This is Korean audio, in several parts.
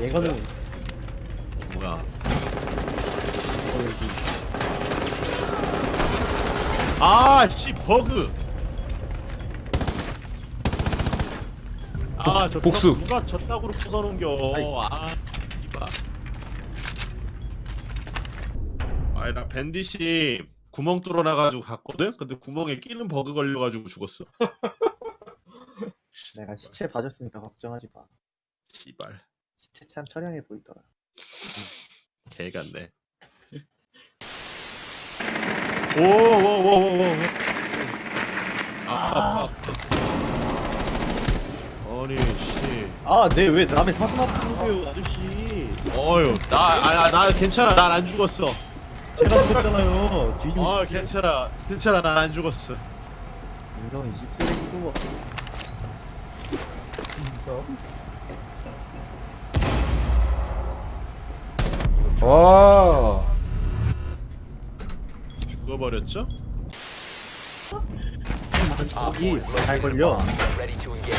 얘거는 뭐야? 어, 여기 아, 씨 버그. 아, 저 복수. 누가 저 땅으로 부숴놓은겨. 나이스. 아, 이봐. 아니 나 밴디씨 구멍 뚫어놔가지고 갔거든. 근데 구멍에 끼는 버그 걸려가지고 죽었어. 내가 시체 봐줬으니까 걱정하지 마. 씨발, 시체 참 처량해 보이더라. 개 같네. 오오오오오. 아파 아파. 아니 씨. 아, 내 왜 남의 사슴 아픈 거예요, 아저씨? 어휴, 나, 아, 나 괜찮아, 난 안 죽었어. 제가 죽었잖아요. 뒤지고 어, 싶어요. 괜찮아, 괜찮아, 난 안 죽었어. 인성은 20세기고 와. 죽어버렸죠? 거기 잘 걸려. Ready to engage.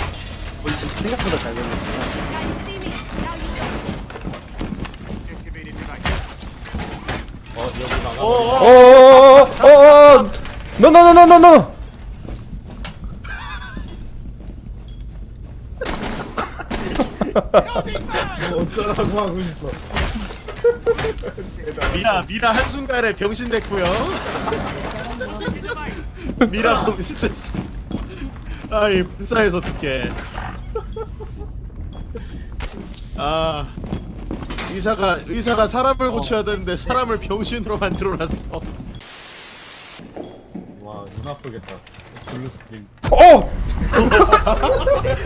거기 진짜 생각보다 잘 걸려. Now you see me. Now you don't. 어, 어, 어어어어 노노노노노노 어쩌라고 하고 있어. 미라, 미라 한순간에 병신 됐고요. 미라 병신 됐어. 아이, 불쌍해서 어떡해. 아, 의사가, 의사가 사람을 고쳐야 되는데 사람을 병신으로 만들어놨어. 와, 눈 아프겠다. 블루 스크린. 어!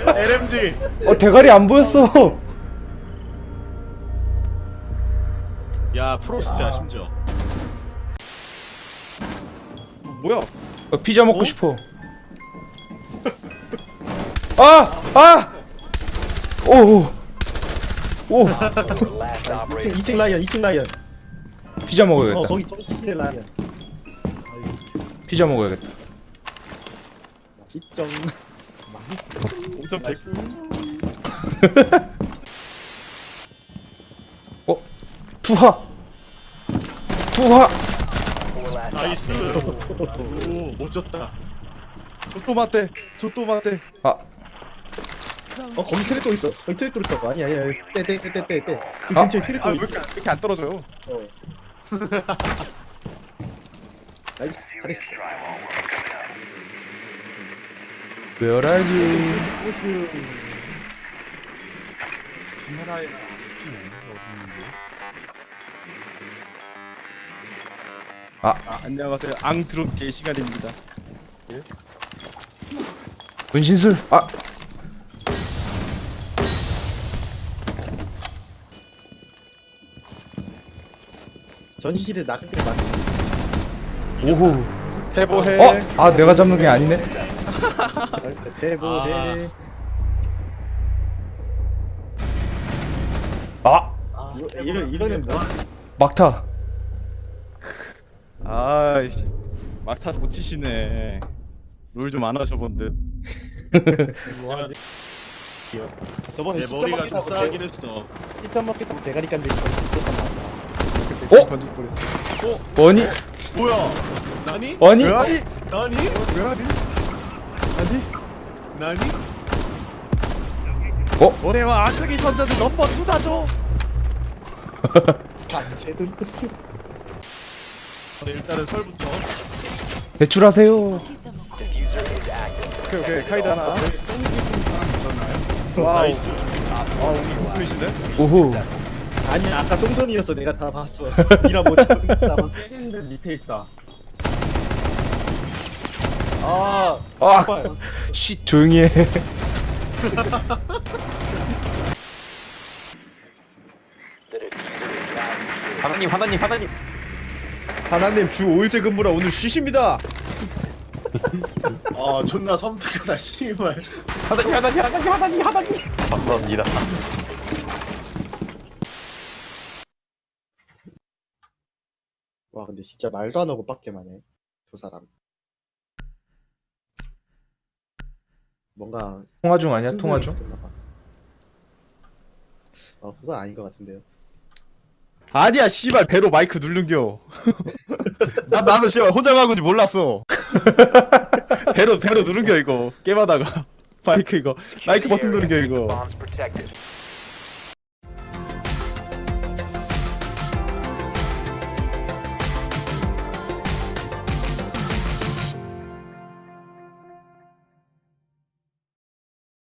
LMG. 어 대가리 안 보였어 야, 프로스트야, 심지어. 뭐야? 어, 피자 먹고 어? 싶어 아! 아! 오 오 오 Last 2층, operator. 2층 라이언, 2층 라이언. 피자 어, 먹어야겠다 거기 정식의 라이언. 피자 먹어야겠다 맛있정. 엄청 됐고. 어? 투하 last 나이스. 오, 멋졌다. 조또마떼 조또마떼 아 어, 거기 트랙도 있어. 거기 트랙도 있다고. 아니야, 아니야. 떼, 떼, 떼, 떼, 떼, 떼. 그 아? 근처에 트랙도 아왜 있어. 이렇게, 안- 왜 이렇게 안 떨어져요 어. 나이스, 잘했어. Where are you? 포즈. 카메라에 아. 아, 안녕하세요. 앙트롯 게 시간입니다. 분신술? 아. 전시실에 나가게 만든 오호. 해보해. 어? 아 내가 잡는 게 아니네? 대보해. 아. 이거, 이거, 이거는 뭐? 막타 아이씨 막타 못 치시네 룰좀안 저번에 내 머리가 맞겠다고 싸긴 대- 했어. 십점 맞겠다고 대가리 깐들 어? 던질 뻔했어. 아니 뭐야? 나니? 아니 하니? 나니? 왜 하니? 아니 나니? 올해와 악하게 던져준 넘버 2다 줘 간새들. 네, 일단은 설부터. 대출하세요 active. 오케이 오케이 카이드 하나 와우 나이스. 아 우리 공통이시네 오호 아니 아까 동선이었어. 내가 다 봤어. 이라 못 잡고 다 봤어. 때리는데 밑에 있다. 아, 아 빨. 씨 조용히 해. 하나님, 하나님, 하나님. 하나님 주 5일째 근무라 오늘 쉬십니다 아 존나 섬뜩하다 씨발. 하나님, 하나님, 하나님, 하나님, 하나님. 감사합니다. 와 근데 진짜 말도 안 하고 빡게만 해. 저 사람. 뭔가 통화 중 아니야 통화 중. 어 그건 아닌 것 같은데요. 아니야 씨발. 배로 마이크 누른겨. 나 나도 씨발 혼자 가고지 몰랐어. 배로 배로 누른겨 이거. 게임하다가. 마이크 이거. 마이크 버튼 누른겨 이거.